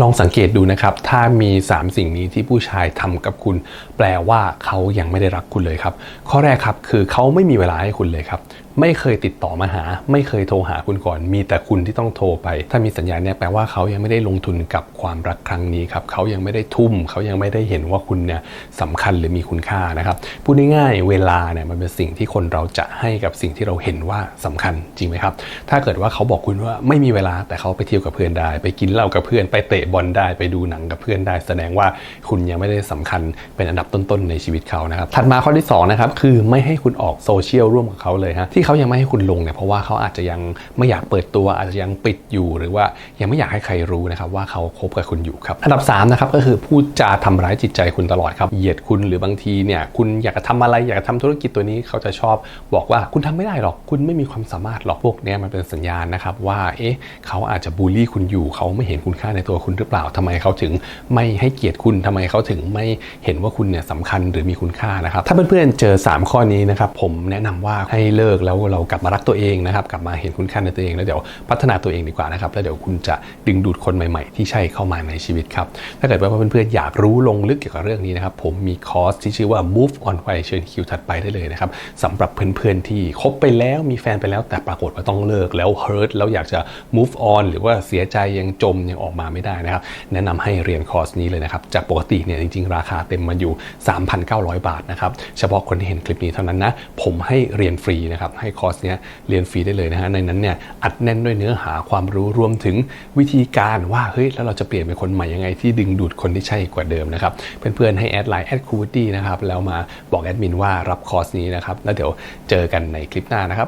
ลองสังเกตดูนะครับ ถ้ามี 3 สิ่งนี้ที่ผู้ชายทำกับคุณ แปลว่าเขายังไม่ได้รักคุณเลยครับ ข้อแรกครับคือเขาไม่มีเวลาให้คุณเลยครับไม่เคยติดต่อมาหา ไม่เคยโทรหาคุณก่อน มีแต่คุณที่ต้องโทรไป ถ้ามีสัญญาณเนี่ยแปลว่าเขายังไม่ได้ลงทุนกับความรักครั้งนี้ครับเขายังไม่ได้ทุ่ม เขายังไม่ได้เห็นว่าคุณเนี่ยสำคัญหรือมีคุณค่านะครับพูดง่ายๆเวลาเนี่ยมันเป็นสิ่งที่คนเราจะให้กับสิ่งที่เราเห็นว่าสำคัญจริงไหมครับถ้าเกิดว่าเขาบอกคุณว่าไม่มีเวลาแต่เขาไปเที่ยวกับเพื่อนได้ ไปกินเหล้ากับเพื่อนไปเตะบอลได้ไปดูหนังกับเพื่อนได้ แสดงว่าคุณยังไม่ได้สำคัญเป็นอันดับต้นๆในชีวิตเขานะครับถัดมาข้อที่สองนะครับคือไม่ให้คุณออกโซเชียลร่วมกับเขาเลยฮะที่เขายังไม่ให้คุณลงเนี่ยเพราะว่าเขาอาจจะยังไม่อยากเปิดตัวอาจจะยังปิดอยู่ หรือว่ายังไม่อยากให้ใครรู้นะครับว่าเขาคบกับคุณอยู่ครับอันดับ3นะครับก็คือพูดจาทำร้ายจิตใจคุณตลอดครับเหยียดคุณหรือบางทีเนี่ยคุณอยากจะทำอะไรอยากจะทำธุรกิจตัวนี้เขาจะชอบบอกว่าคุณทำไม่ได้หรอก คุณไม่มีความสามารถหรอกพวกนี้มันเป็นสัญญาณนะครับว่าเอ๊ะเขาอาจจะบูลลี่คุณอยู่ เขาไม่เห็นคุณค่าในตัวคุณหรือเปล่าทำไมเขาถึงไม่ให้เกียรติคุณทำไมเขาถึงไม่เห็นว่าคุณเนี่ยสำคัญหรือมีคุณค่านะครับถ้าเพื่อนๆเจอ 3 ข้อนี้นะครับผมแนะนำว่าให้เลิกแล้วแล้วเรากลับมารักตัวเองนะครับ กลับมาเห็นคุณค่าในตัวเองแล้วเดี๋ยวพัฒนาตัวเองดีกว่านะครับ แล้วเดี๋ยวคุณจะดึงดูดคนใหม่ๆ ที่ใช่เข้ามาในชีวิตครับ ถ้าเกิดว่าเพื่อนๆ อยากรู้ลงลึกเกี่ยวกับเรื่องนี้นะครับ ผมมีคอร์สที่ชื่อว่า move on ไปเชิญคิวถัดไปได้เลยนะครับสำหรับเพื่อนๆ ที่คบไปแล้วมีแฟนไปแล้วแต่ปรากฏว่าต้องเลิกแล้ว hurt แล้วอยากจะ move on หรือว่าเสียใจยังจมยังออกมาไม่ได้นะครับ แนะนำให้เรียนคอร์สนี้เลยนะครับ จากปกติเนี่ยจริงๆ ราคาเต็มมันอยู่ 3,900 บาทนะครับ เฉพาะคนที่เห็นคลิปนี้เท่านั้นนะ ผมให้เรียนฟรีนะครับให้คอร์สเนี้ยเรียนฟรีได้เลยนะฮะในนั้นเนี่ยอัดแน่นด้วยเนื้อหาความรู้รวมถึงวิธีการว่าเฮ้ยแล้วเราจะเปลี่ยนเป็นคนใหม่ยังไงที่ดึงดูดคนที่ใช่กว่าเดิมนะครับเพื่อนๆให้แอดไลน์แอดคูวิตี้นะครับแล้วมาบอกแอดมินว่ารับคอร์สนี้นะครับแล้วเดี๋ยวเจอกันในคลิปหน้านะครับ